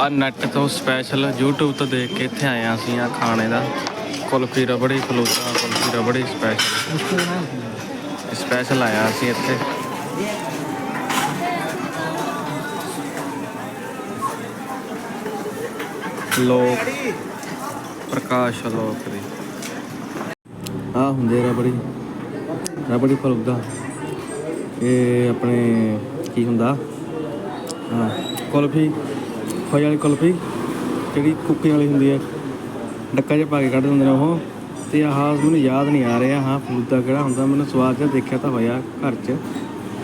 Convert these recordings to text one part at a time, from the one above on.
ਆ ਨੈਟ ਤੋਂ special YouTube ਤੋਂ ਦੇਖ ਕੇ ਇੱਥੇ ਆਏ ਆ ਅਸੀਂ ਆ ਖਾਣੇ ਦਾ। ਕੁਲਫੀ ਰਬੜੀ ਫਲੂਦਾ ਕੁਲਫੀ ਰਬੜੀ ਸਪੈਸ਼ਲ ਸਪੈਸ਼ਲ ਆਇਆ ਅਸੀਂ ਇੱਥੇ। ਲੋਕ, ਪ੍ਰਕਾਸ਼ ਲੋਕ ਦੀ। ਆ ਹੁੰਦੇ ਰਬੜੀ। ਰਬੜੀ ਫਲੂਦਾ ਇਹ ਆਪਣੇ ਕੀ ਹੁੰਦਾ? ਹਾਂ ਕੁਲਫੀ। ਖੋਏ ਵਾਲੀ ਕੁਲਫੀ, ਜਿਹੜੀ ਕੁੱਕੀ ਵਾਲੀ ਹੁੰਦੀ ਹੈ, ਡੱਕਾ ਜਿਹਾ ਪਾ ਕੇ ਕੱਢ ਦਿੰਦੇ ਨੇ ਉਹ। ਤੇ ਆਹ ਮੈਨੂੰ ਯਾਦ ਨਹੀਂ ਆ ਰਿਹਾ, ਹਾਂ ਫਲੂਦਾ ਕਿਹੜਾ ਹੁੰਦਾ, ਮੈਨੂੰ ਸਵਾਦ ਜਿਹਾ ਦੇਖਿਆ ਤਾਂ ਹੋਇਆ ਘਰ 'ਚ।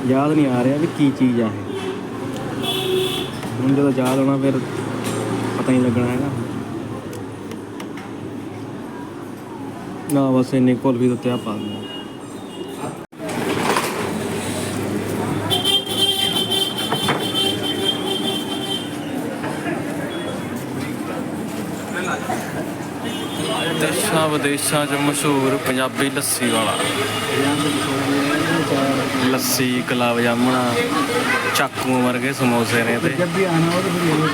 ਯਾਦ ਨਹੀਂ ਆ ਰਿਹਾ ਵੀ ਕੀ ਚੀਜ਼ ਆ ਇਹ। ਹੁਣ ਜਦੋਂ ਯਾਦ ਆਉਣਾ ਫਿਰ ਪਤਾ ਨਹੀਂ ਲੱਗਣਾ ਹੈਗਾ। ਨਾ ਬਸ ਇੰਨੀ ਕੁਲਫੀ ਦੇ ਉੱਤੇ ਆ ਪਾ ਦਿੰਦਾ ਦੇਸ਼ਾਂ ਵਿਦੇਸ਼ਾਂ 'ਚ ਮਸ਼ਹੂਰ ਪੰਜਾਬੀ ਲੱਸੀ ਵਾਲਾ। ਲੱਸੀ, ਗੁਲਾਬ ਜਾਮਣਾ ਚਾਕੂ ਵਰਗੇ ਸਮੋਸੇ ਨੇ ਤੇ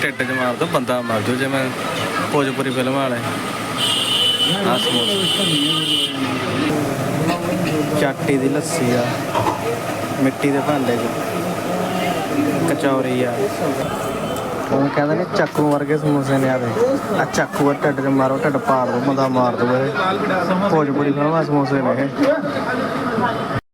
ਢਿੱਡ 'ਚ ਮਾਰ ਬੰਦਾ ਮਰ ਜਾਓ ਜਿਵੇਂ ਭੋਜਪੁਰੀ ਫਿਲਮ ਵਾਲੇ। ਆ ਸਮੋਸੇ। ਚਾਟੀ ਦੀ ਲੱਸੀ ਆ, ਮਿੱਟੀ ਦੇ ਭਾਂਡੇ 'ਚ। ਕਚੌਰੀ ਆ। ਉਹ ਕਹਿੰਦੇ ਨੇ, ਚਾਕੂ ਵਰਗੇ ਸਮੋਸੇ ਨੇ ਆਵੇ ਆ ਚਾਕੂ ਆ, ਢਿੱਡ 'ਚ ਮਾਰੋ, ਢਿੱਡ ਪਾੜ ਦੋ, ਬੰਦਾ ਮਾਰ ਦੋ ਇਹ ਭੋਜਪੁਰੀ ਫਿਲਮਾਂ ਸਮੋਸੇ ਨੇ ਇਹ।